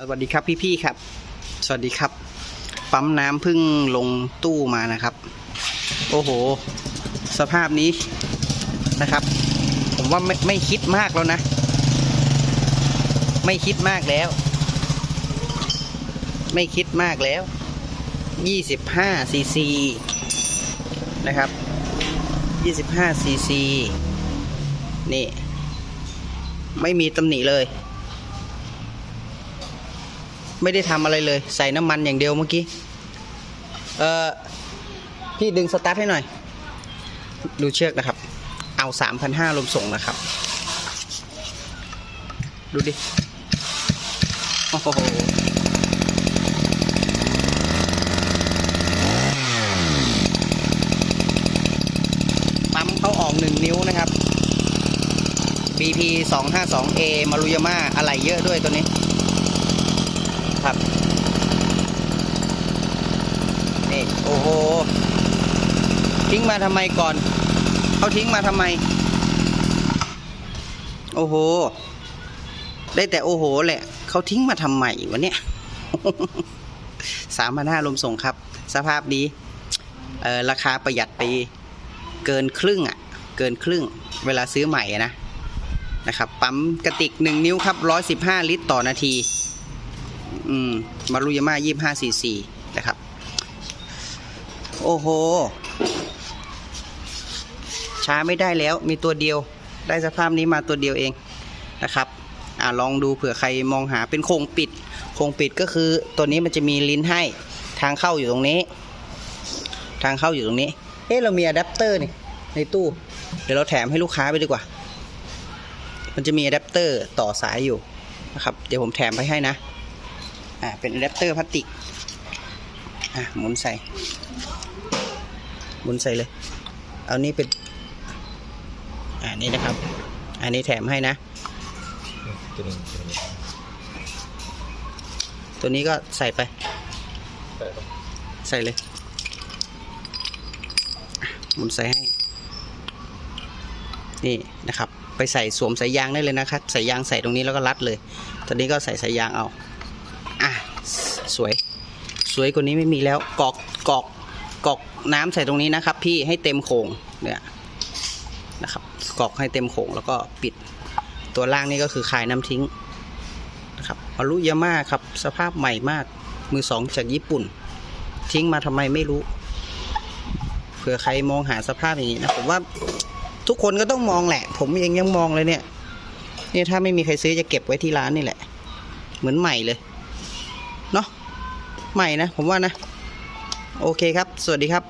สวัสดีครับพี่ๆครับ สวัสดีครับ ปั๊มน้ำพิ่งลงตู้มานะครับ โอ้โห สภาพนี้นะครับ ผมว่าไม่ไม่คิดมากแล้วนะ ไม่คิดมากแล้ว ไม่คิดมากแล้ว 25ซีซีนะครับ25ซีซีนี่ ไม่มีตำหนิเลย ไม่ได้ทำอะไรเลย ใส่น้ำมันอย่างเดียวเมื่อกี้ เออพี่ดึงสตาร์ทให้หน่อย ดูเชือกนะครับ เอาสามพันห้าลมส่งนะครับ ดูดิ โอ้โหปั๊มเขาออกหนึ่งนิ้วนะครับ BP 252A มารุยาม่าอะไรเยอะด้วยตัวนี้ ครับนี่โอ้โหทิ้งมาทำไมก่อนเขาทิ้งมาทำไม โอ้โห ได้แต่โอ้โหแหละเขาทิ้งมาทำไมวะเนี่ยสามพันห้าลมส่งครับ สภาพดีเออราคาประหยัดไปเกินครึ่งอะ่ะ เกินครึ่ง เวลาซื้อใหม่นะนะครับ ปั๊มกระติกหนึ่งนิ้วครับร้อยสิบห้าลิตรต่อนาที อืมมารุยาม่ายี่ห้าสี่สี่นะครับ โอ้โห ช้าไม่ได้แล้วมีตัวเดียว ได้สภาพนี้มาตัวเดียวเองนะครับ อ่าลองดูเผื่อใครมองหาเป็นโครงปิด โครงปิดก็คือตัวนี้มันจะมีลิ้นให้ทางเข้าอยู่ตรงนี้ ทางเข้าอยู่ตรงนี้ เอ๊ะเรามีอะแดปเตอร์นี่ในตู้ เดี๋ยวเราแถมให้ลูกค้าไปดีกว่า มันจะมีอะแดปเตอร์ต่อสายอยู่นะครับ เดี๋ยวผมแถมไปให้นะ อ่าเป็นอะแดปเตอร์พลาสติกอะหมุนใส่ หมุนใส่เลย เอานี่เป็นอ่านี่นะครับ อันนี้แถมให้นะ ตัวนี้ตัวนี้ตัวนี้ก็ใส่ไปแต่ปใส่เลยหมุนใส่ให้ นี่นะครับ ไปใส่สวมสายยางได้เลยนะครับสายยางใส่ตรงนี้แล้วก็รัดเลย ตอนนี้ก็ใส่สายยางเอา สวย สวยกว่านี้ไม่มีแล้วกรอกกรอกกรอกน้ำใส่ตรงนี้นะครับ พี่ให้เต็มโขงเนี่ยนะครับกรอกให้เต็มโขงแล้วก็ปิดตัวล่างนี่ก็คือคายน้ำทิ้งนะครับมารุยาม่าครับสภาพใหม่มากมือสองจากญี่ปุ่น ทิ้งมาทำไมไม่รู้เผื่อใครมองหาสภาพอย่างนี้นะผมว่าทุกคนก็ต้องมองแหละ ผมเองยังมองเลยเนี่ยเนี่ยถ้าไม่มีใครซื้อจะเก็บไว้ที่ร้านนี่แหละ เหมือนใหม่เลย เนาะใหม่นะ ผมว่านะ โอเคครับ สวัสดีครับ